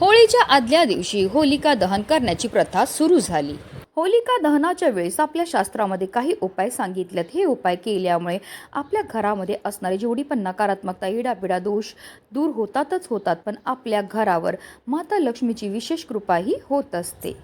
होळीच्या आदल्या दिवशी होलिका दहन करण्याची प्रथा सुरू झाली. होलिका दहनाच्या वेळेस आपल्या शास्त्रामध्ये काही उपाय सांगितलेत. हे उपाय केल्यामुळे आपल्या घरामध्ये असणारी जेवढी पण नकारात्मकता इडापिडा दोष दूर होतातच होतात पण आपल्या घरावर माता लक्ष्मीची विशेष कृपाही होत असते.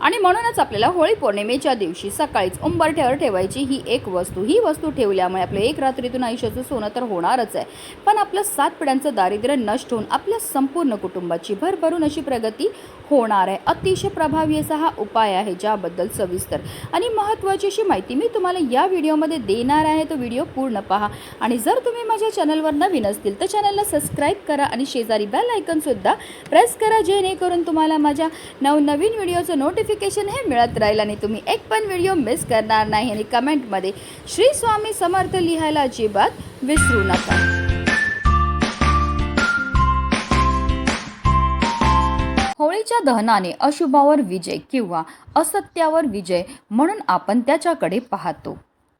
आणि म्हणूनच आपल्याला होळी पौर्णिमेच्या दिवशी सकाळीच उंबरठ्यावर ठेवायची ही एक वस्तू. ही वस्तू ठेवल्यामुळे आपलं एक रात्रीतून आयुष्याचं सोनं तर होणारच आहे. पण आपलं सात पिढ्यांचं दारिद्र्य नष्ट होऊन आपल्या संपूर्ण कुटुंबाची भरभरून अशी प्रगती होणार आहे. अतिशय प्रभावी असा हा उपाय आहे ज्याबद्दल सविस्तर आणि महत्त्वाची अशी माहिती मी तुम्हाला या व्हिडिओमध्ये देणार आहे. तो व्हिडिओ पूर्ण पहा. आणि जर तुम्ही माझ्या चॅनलवर नवीन असतील तर चॅनलला सबस्क्राईब करा आणि शेजारी बेल आयकनसुद्धा प्रेस करा जेणेकरून तुम्हाला माझ्या नवनवीन व्हिडिओचं नोटिफिकेशन हे मिळत राहील आणि तुम्ही एक पण व्हिडिओ मिस करणार नाही आणि कमेंटमध्ये श्री स्वामी समर्थ लिहायला अजिबात विसरू नका. होळीच्या दहनाने अशुभावर विजय किंवा असत्यावर विजय म्हणून आपण त्याच्याकडे पाहतो.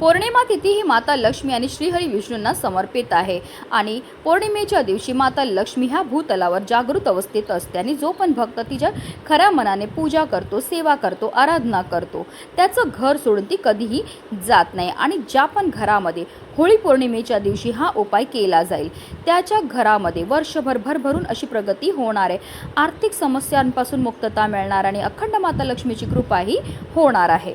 पौर्णिमा तिथी ही माता लक्ष्मी आणि श्रीहरी विष्णूंना समर्पित आहे. आणि पौर्णिमेच्या दिवशी माता लक्ष्मी ह्या भूतलावर जागृत अवस्थेत असते आणि जो पण भक्त तिच्या खऱ्या मनाने पूजा करतो सेवा करतो आराधना करतो त्याचं घर सोडून ती कधीही जात नाही. आणि ज्या पण घरामध्ये होळी पौर्णिमेच्या दिवशी हा उपाय केला जाईल त्याच्या घरामध्ये वर्षभर भरभरून अशी प्रगती होणार आहे. आर्थिक समस्यांपासून मुक्तता मिळणार आणि अखंड माता लक्ष्मीची कृपाही होणार आहे.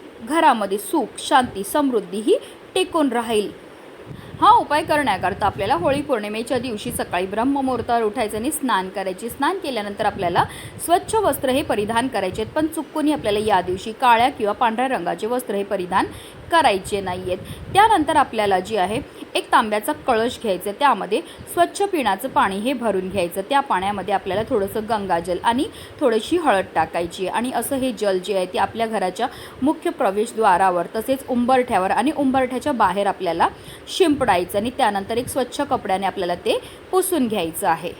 घरामध्ये सुख शांती समृद्धी ही टिकून राहील. हा उपाय करण्याकरता आपल्याला होळी पौर्णिमेच्या दिवशी सकाळी ब्रह्ममुहूर्तावर उठायचं आणि स्नान करायचे. स्नान केल्यानंतर आपल्याला स्वच्छ वस्त्र हे परिधान करायचे आहेत. पण चुकूनही आपल्याला या दिवशी काळ्या किंवा पांढऱ्या रंगाचे वस्त्र हे परिधान करायचे नाही आहेत त्यानंतर आपल्याला जी आहे एक तांब्याचा कळश घ्यायचा आहे. त्यामध्ये स्वच्छ पिण्याचं पाणी हे भरून घ्यायचं त्या पाण्यामध्ये आपल्याला थोडंसं गंगाजल आणि थोडीशी हळद टाकायची आणि असं हे जल जे आहे ते आपल्या घराच्या मुख्य प्रवेशद्वारावर तसेच उंबरठ्यावर आणि उंबरठ्याच्या बाहेर आपल्याला शिंपडायचं आणि त्यानंतर एक स्वच्छ कपड्याने आपल्याला ते पुसून घ्यायचं आहे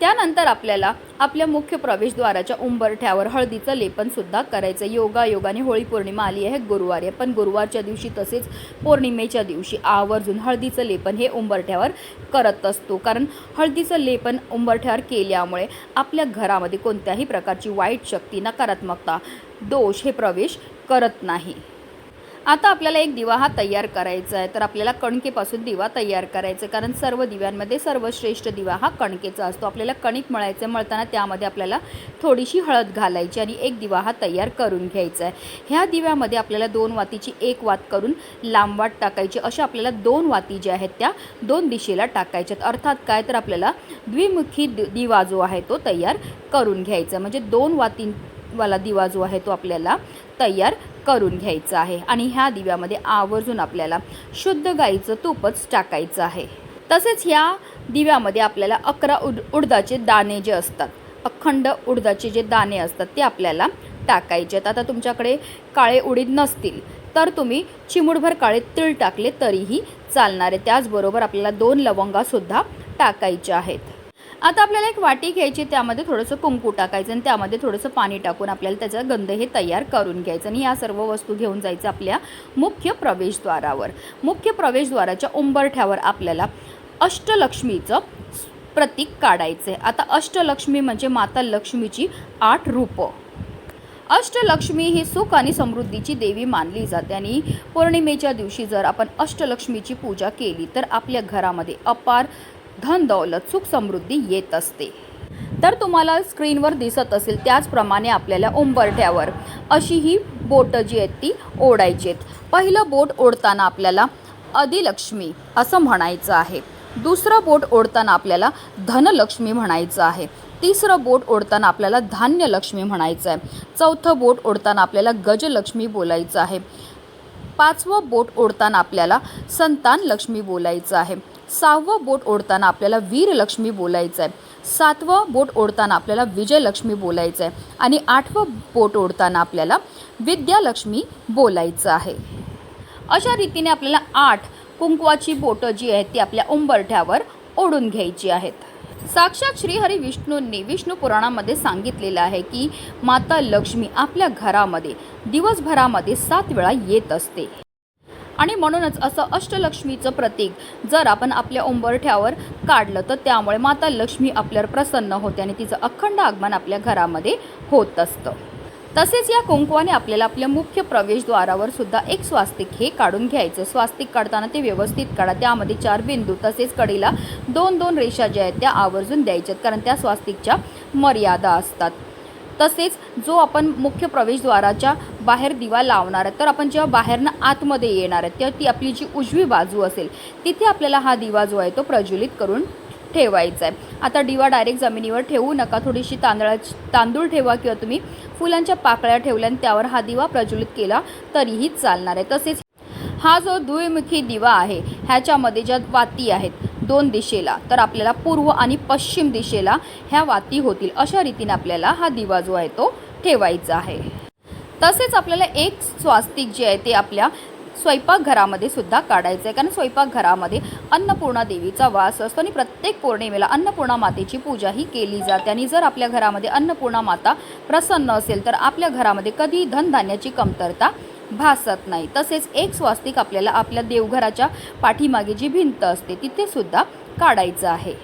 त्यानंतर आपल्याला आपल्या मुख्य प्रवेशद्वाराच्या उंबरठ्यावर हळदीचं लेपनसुद्धा करायचं योगा योगाने होळी पौर्णिमा आली आहे गुरुवारी पण गुरुवारच्या दिवशी तसेच पौर्णिमेच्या दिवशी आवर्जून हळदीचं लेपन हे उंबरठ्यावर करत असतो. कारण हळदीचं लेपन उंबरठ्यावर केल्यामुळे आपल्या घरामध्ये कोणत्याही प्रकारची वाईट शक्ती नकारात्मकता दोष हे प्रवेश करत नाही. आता आपल्याला एक दिवा हा तयार करायचा आहे. तर आपल्याला कणकेपासून दिवा तयार करायचा आहे. कारण सर्व दिव्यांमध्ये सर्वश्रेष्ठ दिवा हा कणकेचा असतो. आपल्याला कणिक मळायचं मळताना त्यामध्ये आपल्याला थोडीशी हळद घालायची आणि एक दिवा हा तयार करून घ्यायचा आहे. ह्या दिव्यामध्ये आपल्याला दोन वातीची एक वात करून लांबवाट टाकायची. अशा आपल्याला दोन वाती ज्या आहेत त्या दोन दिशेला टाकायच्यात. अर्थात काय? तर आपल्याला द्विमुखी दि- दिवा जो आहे तो तयार करून घ्यायचा म्हणजे दोन वाती वाला दिवा जो आहे तो आपल्याला तयार करून घ्यायचा आहे. आणि ह्या दिव्यामध्ये आवर्जून आपल्याला शुद्ध गाईचं तूपच टाकायचं आहे. तसेच ह्या दिव्यामध्ये आपल्याला अकरा उड उडदाचे दाणे जे असतात अखंड उडदाचे जे दाणे असतात ते आपल्याला टाकायचे आहेत. आता तुमच्याकडे काळे उडीद नसतील तर तुम्ही चिमुडभर काळे तीळ टाकले तरीही चालणार आहे. त्याचबरोबर आपल्याला दोन लवंगासुद्धा टाकायच्या आहेत. आता आपल्याला एक वाटी घ्यायची त्यामध्ये थोडंसं कुंकू टाकायचं आणि त्यामध्ये थोडंसं पाणी टाकून आपल्याला त्याचा गंध हे तयार करून घ्यायचं आणि या सर्व वस्तू घेऊन जायचं आपल्या मुख्य प्रवेशद्वारावर. मुख्य प्रवेशद्वाराच्या उंबरठ्यावर आपल्याला अष्टलक्ष्मीचं प्रतीक काढायचं आहे. आता अष्टलक्ष्मी म्हणजे माता लक्ष्मीची आठ रूपं. अष्टलक्ष्मी ही सुख आणि समृद्धीची देवी मानली जाते आणि पौर्णिमेच्या दिवशी जर आपण अष्टलक्ष्मीची पूजा केली तर आपल्या घरामध्ये अपार धन दौलत सुख समृद्धी येत असते. तर तुम्हाला स्क्रीनवर दिसत असेल त्याचप्रमाणे आपल्याला उंबरठ्यावर अशी ही बोटं जी आहेत ती ओढायची आहेत. पहिलं बोट ओढताना आपल्याला अधिलक्ष्मी असं म्हणायचं आहे. दुसरं बोट ओढताना आपल्याला धनलक्ष्मी म्हणायचं आहे. तिसरं बोट ओढताना आपल्याला धान्यलक्ष्मी म्हणायचं आहे. चौथं बोट ओढताना आपल्याला गजलक्ष्मी बोलायचं आहे. पाचवं बोट ओढताना आपल्याला संतान लक्ष्मी बोलायचं आहे. सहावं बोट ओढताना आपल्याला वीरलक्ष्मी बोलायचं आहे सातवं बोट ओढताना आपल्याला विजयलक्ष्मी बोलायचं आहे आणि आठवं बोट ओढताना आपल्याला विद्यालक्ष्मी बोलायचं आहे. अशा रीतीने आपल्याला आठ कुंकवाची बोटं जी आहेत ती आपल्या उंबरठ्यावर ओढून घ्यायची आहेत. साक्षात श्रीहरी विष्णूंनी विष्णू पुराणामध्ये सांगितलेलं आहे की माता लक्ष्मी आपल्या घरामध्ये दिवसभरामध्ये सात वेळा येत असते. आणि म्हणूनच असं अष्टलक्ष्मीचं प्रतीक जर आपण आपल्या उंबरठ्यावर काढलं तर त्यामुळे माता लक्ष्मी आपल्यावर प्रसन्न होते आणि तिचं अखंड आगमन आपल्या घरामध्ये होत असतं. तसेच या कुंकवाने आपल्याला आपल्या मुख्य प्रवेशद्वारावर सुद्धा एक स्वास्तिक हे काढून घ्यायचं. स्वास्तिक काढताना ते व्यवस्थित काढा. त्यामध्ये चार बिंदू तसेच कडीला दोन दोन रेषा ज्या आहेत त्या आवर्जून द्यायच्यात कारण त्या स्वास्तिकच्या मर्यादा असतात. तसेच जो आपण मुख्य प्रवेशद्वाराच्या बाहेर दिवा लावणार आहे तर आपण जेव्हा बाहेरनं आतमध्ये येणार आहे तेव्हा ती आपली जी उजवी बाजू असेल तिथे आपल्याला हा दिवा जो आहे तो प्रज्वलित करून ठेवायचा आहे. आता दिवा डायरेक्ट जमिनीवर ठेवू नका. थोडीशी तांदळाची तांदूळ ठेवा किंवा तुम्ही फुलांच्या पाकळ्या ठेवल्या आणि त्यावर हा दिवा प्रज्वलित केला तरीही चालणार आहे. तसेच हा जो द्विमुखी दिवा आहे ह्याच्यामध्ये ज्या वाती आहेत दोन दिशेला तर आपल्याला पूर्व आणि पश्चिम दिशेला ह्या वाती होतील. अशा रीतीने आपल्याला हा दिवा जो आहे तो ठेवायचा आहे. तसेच आपल्याला एक स्वास्तिक जे आहे ते आपल्या स्वयंपाकघरामध्ये सुद्धा काढायचं आहे कारण स्वयंपाकघरामध्ये अन्नपूर्णा देवीचा वास असतो आणि प्रत्येक पौर्णिमेला अन्नपूर्णा मातेची पूजा ही केली जाते. आणि जर आपल्या घरामध्ये अन्नपूर्णा माता प्रसन्न असेल तर आपल्या घरामध्ये कधी धनधान्याची कमतरता भासत नाही. तसेच एक स्वास्तिक आपल्याला आपल्या देवघराच्या पाठीमागे जी भिंत असते तिथे सुद्धा काढायचं आहे.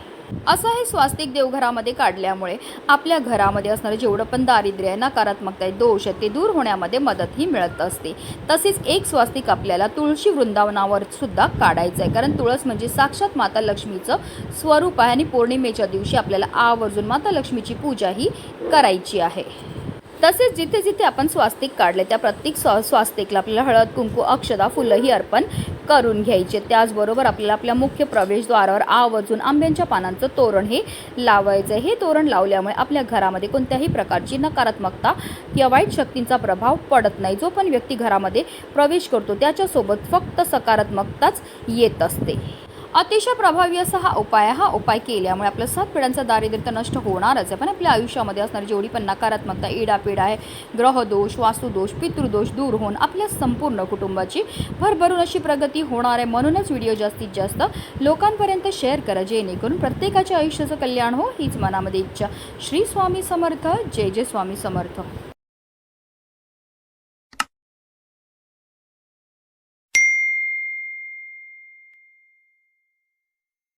असं हे स्वास्तिक देवघरामध्ये काढल्यामुळे आपल्या घरामध्ये असणारं जेवढं पण दारिद्र्य आहे नकारात्मकता आहे दोष आहे ते दूर होण्यामध्ये मदतही मिळत असते. तसेच एक स्वास्तिक आपल्याला तुळशी वृंदावनावर सुद्धा काढायचं आहे. कारण तुळस म्हणजे साक्षात माता लक्ष्मीचं स्वरूप आहे आणि पौर्णिमेच्या दिवशी आपल्याला आवर्जून माता लक्ष्मीची पूजाही करायची आहे. तसेच जिथे जिथे आपण स्वास्तिक काढले त्या प्रत्येक स्वा स्वास्तिकला आपल्याला हळद कुंकू अक्षदा फुलंही अर्पण करून घ्यायचे. त्याचबरोबर आपल्याला आपल्या मुख्य प्रवेशद्वारावर आवर्जून आंब्यांच्या पानांचं तोरण हे लावायचं. हे तोरण लावल्यामुळे आपल्या घरामध्ये कोणत्याही प्रकारची नकारात्मकता किंवा वाईट शक्तींचा प्रभाव पडत नाही. जो पण व्यक्ती घरामध्ये प्रवेश करतो त्याच्यासोबत फक्त सकारात्मकताच येत असते. अतिशय प्रभावी असा हा उपाय आहे. हा उपाय केल्यामुळे आपलं सात पिढ्यांचं दारिद्र्य तर नष्ट होणारच आहे. पण आपल्या आयुष्यामध्ये असणारी जेवढी पण नकारात्मकता इडापिडा आहे ग्रहदोष वास्तुदोष पितृदोष दूर होऊन आपल्या संपूर्ण कुटुंबाची भरभरून अशी प्रगती होणार आहे. म्हणूनच व्हिडिओ जास्तीत जास्त लोकांपर्यंत शेअर करा जेणेकरून प्रत्येकाच्या आयुष्याचं कल्याण हो हीच मनामध्ये इच्छा. श्री स्वामी समर्थ. जय जय स्वामी समर्थ.